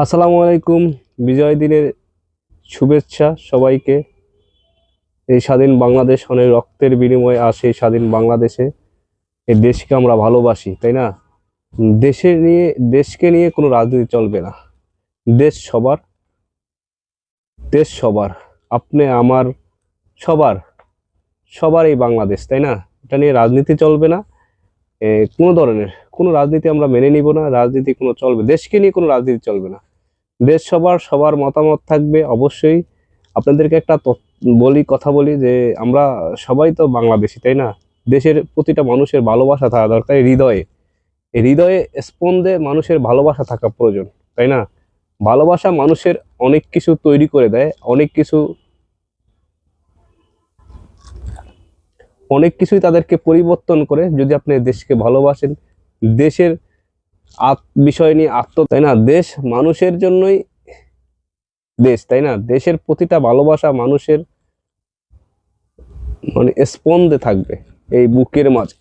আসসালামু আলাইকুম। বিজয় দিনের শুভেচ্ছা সবাইকে। এই স্বাধীন বাংলাদেশ অনেক রক্তের বিনিময়ে আসে এই স্বাধীন বাংলাদেশে এই দেশকে আমরা ভালোবাসি, তাই না? দেশে নিয়ে, দেশকে নিয়ে কোনো রাজনীতি চলবে না। দেশ সবার দেশ সবার, আপনি, আমার, সবার সবার এই বাংলাদেশ, তাই না? এটা নিয়ে রাজনীতি চলবে না। কোনো ধরনের কোনো রাজনীতি আমরা মেনে নিব না, রাজনীতি কোনো চলবে, দেশকে নিয়ে কোনো রাজনীতি চলবে না। দেশ সবার সবার মতামত থাকবে অবশ্যই। আপনাদেরকে একটা বলি, কথা বলি যে আমরা সবাই তো বাংলাদেশি, তাই না? দেশের প্রতিটা মানুষের ভালোবাসা থাকা দরকার হৃদয়ে। হৃদয়ে স্পন্দে মানুষের ভালোবাসা থাকা প্রয়োজন, তাই না? ভালোবাসা মানুষের অনেক কিছু তৈরি করে দেয়, অনেক কিছু অনেক কিছুই তাদেরকে পরিবর্তন করে, যদি আপনি দেশকে ভালোবাসেন দেশের বিষয় নিয়ে আত্ম, তাই না? দেশ মানুষের জন্যই দেশ, তাই না? দেশের প্রতিটা ভালোবাসা মানুষের মানে স্পন্দে থাকবে এই বুকের মাঝে।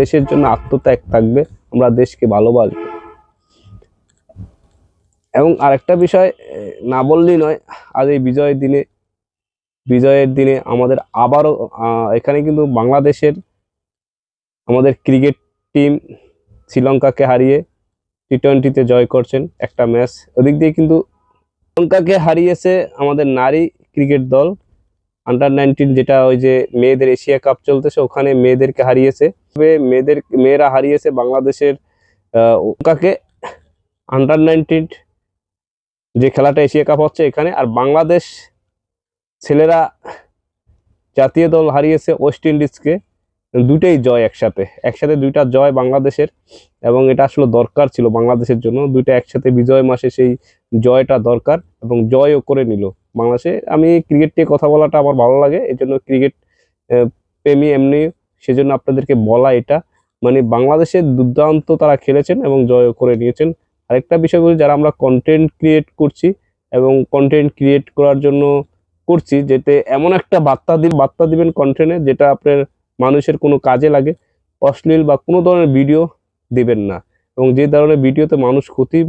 দেশের জন্য আত্মত্যাগ থাকবে, আমরা দেশকে ভালোবাসবো। এবং আরেকটা বিষয়, না বললেই নয়, আজ এই বিজয়ের দিনে বিজয়ের দিনে আমাদের আবারও এখানে কিন্তু বাংলাদেশের আমাদের ক্রিকেট টিম শ্রীলঙ্কাকে হারিয়ে টি টোয়েন্টিতে জয় করছেন একটা ম্যাচ ওদিক দিয়ে কিন্তু শ্রীলঙ্কাকে হারিয়েছে আমাদের নারী ক্রিকেট দল। আন্ডার নাইনটিন যেটা ওই যে মেয়েদের এশিয়া কাপ চলতেছে, ওখানে মেয়েদেরকে হারিয়েছে। তবে মেয়েদের, মেয়েরা হারিয়েছে বাংলাদেশের ওকাকে আন্ডার নাইনটিন যে খেলাটা এশিয়া কাপ হচ্ছে এখানে, আর বাংলাদেশ ছেলেরা জাতীয় দল হারিয়েছে ওয়েস্ট ইন্ডিজকে দুটেই জয় একসাথে। একসাথে দুইটা জয় বাংলাদেশের এবং এটা আসলে দরকার ছিল বাংলাদেশের জন্য। দুইটা একসাথে বিজয় মাসে সেই জয়টা দরকার এবং জয়ও করে নিল বাংলাদেশে। আমি ক্রিকেট নিয়ে কথা বলাটা আমার ভালো লাগে এই জন্য ক্রিকেট প্রেমী এমনি, সেজন্য আপনাদেরকে বলা এটা। মানে বাংলাদেশের দুর্দান্ত তারা খেলেছেন এবং জয়ও করে নিয়েছেন। আরেকটা বিষয় বলি, যারা আমরা কন্টেন্ট ক্রিয়েট করছি এবং কন্টেন্ট ক্রিয়েট করার জন্য করছি, যেতে এমন একটা বার্তা দিন, বার্তা দিবেন কন্টেন্টে যেটা আপনার মানুষের কোনো কাজে লাগে, অশ্লীল বা কোনো ধরনের ভিডিও দেবেন না। এবং যে ধরনের ভিডিওতে মানুষ ক্ষতি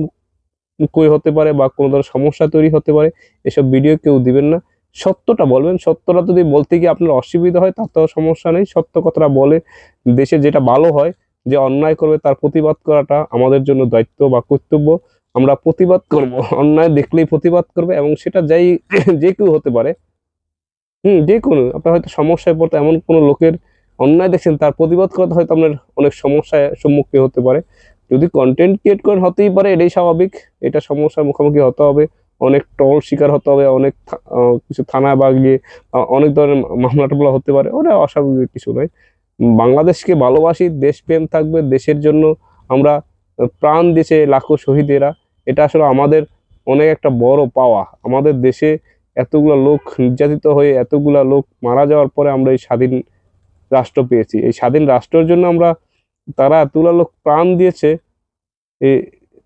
কই হতে পারে বা কোনো ধরনের সমস্যা তৈরি হতে পারে, এসব ভিডিও কেউ দিবেন না। সত্যটা বলবেন, সত্যটা যদি বলতে গিয়ে আপনার অসুবিধা হয়, তাতেও সমস্যা নেই। সত্য কথাটা বলে দেশে যেটা ভালো হয়, যে অন্যায় করবে তার প্রতিবাদ করাটা আমাদের জন্য দায়িত্ব বা কর্তব্য। আমরা প্রতিবাদ করব, অন্যায় দেখলেই প্রতিবাদ করবে এবং সেটা যাই, যে কেউ হতে পারে। হুম, যে কোনো, আপনার হয়তো সমস্যায় পড়তে এমন কোনো লোকের অন্যায় দেখছেন, তার প্রতিবাদ করতে হয়তো আপনার অনেক সমস্যায় সম্মুখীন হতে পারে। যদি কন্টেন্ট ক্রিয়েট করেন হতেই পারে, এটাই স্বাভাবিক। এটা সমস্যার মুখোমুখি হতে হবে। অনেক টল শিকার হতে হবে, অনেক কিছু থানায় বা গিয়ে অনেক ধরনের মামলা টামলা হতে পারে। ওটা অস্বাভাবিক কিছু নয়। বাংলাদেশকে ভালোবাসি, দেশপ্রেম থাকবে, দেশের জন্য আমরা প্রাণ দিয়েছে লাখো শহীদেরা। এটা আসলে আমাদের অনেক একটা বড় পাওয়া। আমাদের দেশে এতগুলো লোক নির্যাতিত হয়ে, এতগুলা লোক মারা যাওয়ার পরে আমরা এই স্বাধীন রাষ্ট্র পেয়েছি। এই স্বাধীন রাষ্ট্রের জন্য আমরা, তারা এতগুলা লোক প্রাণ দিয়েছে, এ,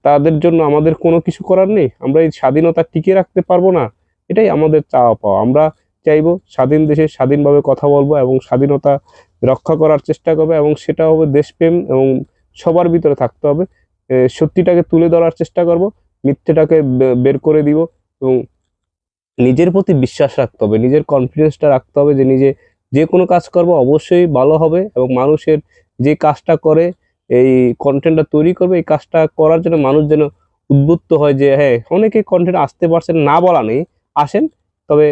তাদের জন্য আমাদের কোনো কিছু করার নেই। আমরা এই স্বাধীনতা টিকিয়ে রাখতে পারব না। এটাই আমাদের চাওয়া পাওয়া। আমরা চাইব স্বাধীন দেশে স্বাধীনভাবে কথা বলব এবং স্বাধীনতা রক্ষা করার চেষ্টা করবে এবং সেটা হবে দেশপ্রেম এবং সবার ভিতরে থাকতে হবে। সত্যিটাকে তুলে ধরার চেষ্টা করব, মিথ্যেটাকে বের করে দিব এবং নিজের প্রতি বিশ্বাস রাখতে হবে, নিজের কনফিডেন্সটা রাখতে হবে যে নিজে যে কোনো কাজ করব অবশ্যই ভালো হবে এবং মানুষের যে কাজটা করে, এই কন্টেন্টটা তৈরি করবে, এই কাজটা করার জন্য মানুষ যেন উদ্বুদ্ধ হয় যে হ্যাঁ অনেকে কন্টেন্ট আসতে পারছেন না বলা নেই, আসেন, তবে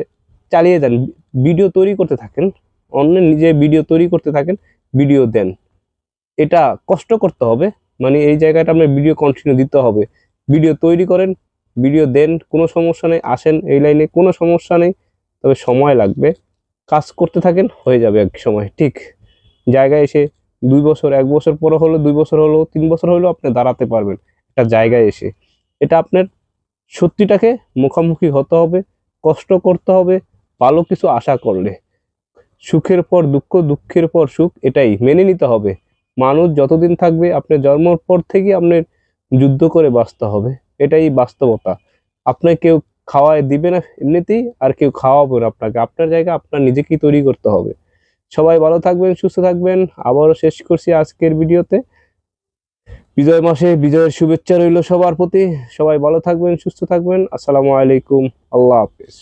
চালিয়ে যান। ভিডিও তৈরি করতে থাকেন অন্য নিজে ভিডিও তৈরি করতে থাকেন, ভিডিও দেন। এটা কষ্ট করতে হবে মানে এই জায়গাটা আপনার ভিডিও কন্টিনিউ দিতে হবে। ভিডিও তৈরি করেন, ভিডিও দেন, কোনো সমস্যা নেই, আসেন এই লাইনে, কোনো সমস্যা নেই, তবে সময় লাগবে। কাজ করতে থাকেন, হয়ে যাবে এক সময়। ঠিক জায়গায় এসে দুই বছর, এক বছর পরে হলো, দুই বছর হলো, তিন বছর হলেও আপনি দাঁড়াতে পারবেন একটা জায়গায় এসে। এটা আপনার সত্যিটাকে মুখোমুখি হতে হবে, কষ্ট করতে হবে, ভালো কিছু আশা করলে। সুখের পর দুঃখ, দুঃখের পর সুখ, এটাই মেনে নিতে হবে। মানুষ যতদিন থাকবে আপনার জন্মর পর থেকে আপনার যুদ্ধ করে বাঁচতে হবে। এটাই বাস্তবতা। আপনাকে কেউ খাওয়ায় দিবে না এমনিতেই, আর কেউ খাওয়াবে না আপনাকে। আপনার জায়গা, আপনার নিজেকেই তৈরি করতে হবে। সবাই ভালো থাকবেন, সুস্থ থাকবেন। আবারও শেষ করছি আজকের ভিডিওতে। বিজয় মাসে বিজয়ের শুভেচ্ছা রইল সবার প্রতি। সবাই ভালো থাকবেন, সুস্থ থাকবেন। আসসালামু আলাইকুম। আল্লাহ হাফিজ।